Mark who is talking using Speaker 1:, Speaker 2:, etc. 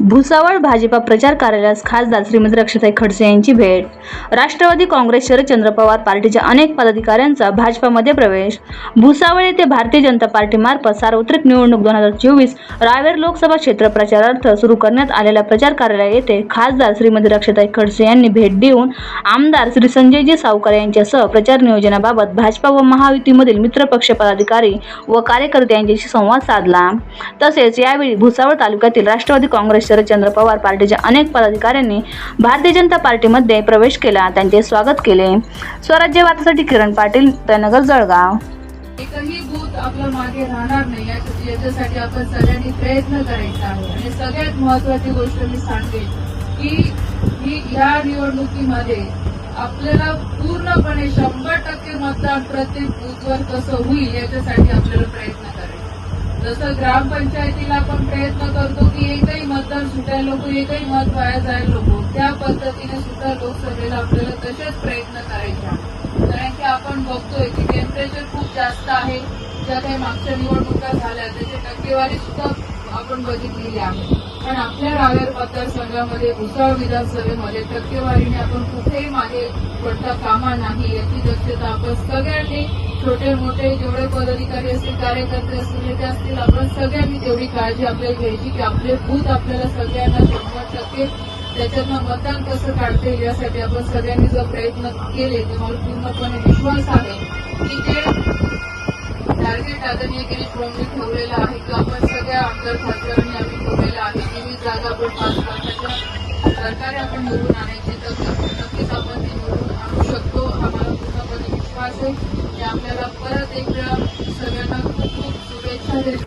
Speaker 1: भुसावळ भाजपा प्रचार कार्यालयास खासदार श्रीमती रक्षाताई खडसे यांची भेट. राष्ट्रवादी काँग्रेस शरदचंद्र पवार पार्टीच्या अनेक पदाधिकाऱ्यांचा भाजपामध्ये प्रवेश. भुसावळ येथे भारतीय जनता पार्टीमार्फत सार्वत्रिक निवडणूक दोन हजार चोवीस रावेर लोकसभा क्षेत्र प्रचारार्थ सुरू करण्यात आलेल्या प्रचार कार्यालय येथे खासदार श्रीमती रक्षाताई खडसे यांनी भेट देऊन आमदार श्री संजयजी सावकर यांच्यासह प्रचार नियोजनाबाबत भाजपा व महायुतीमधील मित्रपक्ष पदाधिकारी व कार्यकर्ते यांच्याशी संवाद साधला. तसेच यावेळी भुसावळ तालुक्यातील राष्ट्रवादी काँग्रेस शरदचंद्र पवार पार्टीच्या अनेक पदाधिकाऱ्यांनी भारतीय जनता पार्टीमध्ये प्रवेश केला. त्यांचे स्वागत केले. स्वराज्य वार्तासाठी किरण पाटील तयनगर जळगाव.
Speaker 2: एकही बूथ आपलं मागे राहणार नाही. याच्यासाठी आपण सगळ्यांनी प्रयत्न करायचा आहे. आणि सगळ्यात महत्वाची गोष्ट मी सांगते की ही या निवडणुकीमध्ये आपल्याला पूर्णपणे शंभर टक्के मतदान प्रत्येक बूथवर कसं होईल याच्यासाठी आपल्याला प्रयत्न करायचा जसं ग्रामपंचायतीला आपण प्रयत्न करतो की एकही मतदार सुटायला नको एकही मत वाया जायला नको त्या पद्धतीने सुद्धा लोकसभेला आपल्याला तसेच प्रयत्न करायचे कारण की आपण बघतोय की टेम्परेचर खूप जास्त आहे. ज्या काही मागच्या निवडणुका झाल्या त्याची टक्केवारी सुद्धा आपण बघितलेली आहे. पण आपल्या रावेर मतदारसंघामध्ये भुसाळ विधानसभेमध्ये टक्केवारीने आपण कुठेही मागे पडता कामा नाही याची दक्षता आपण सगळ्यांनी छोटे मोठे जेवढे पदाधिकारी असतील कार्यकर्ते असतील नेते असतील आपण सगळ्यांनी तेवढी काळजी आपल्याला घ्यायची की आपले बूथ आपल्याला सगळ्यांना शंभर टक्के त्याच्यातनं मतदान कसं काढता येईल यासाठी आपण सगळ्यांनी जर प्रयत्न केले तर मला पूर्णपणे विश्वास आहे की ते टार्गेट आदरणीय गिरीश प्रमुख ठेवलेला आहे की आपण सगळ्या आमदार खासदारांनी आम्ही ठेवलेला आहे. विविध जागा आपण पाच वर्षाच्या सरकारे आपण निवडून आणायची तर नक्कीच आपण ते निवडून आणू शकतो. हा मला पूर्णपणे विश्वास आहे की आपल्याला परत एकदा सगळ्यांना खूप खूप शुभेच्छा देतो.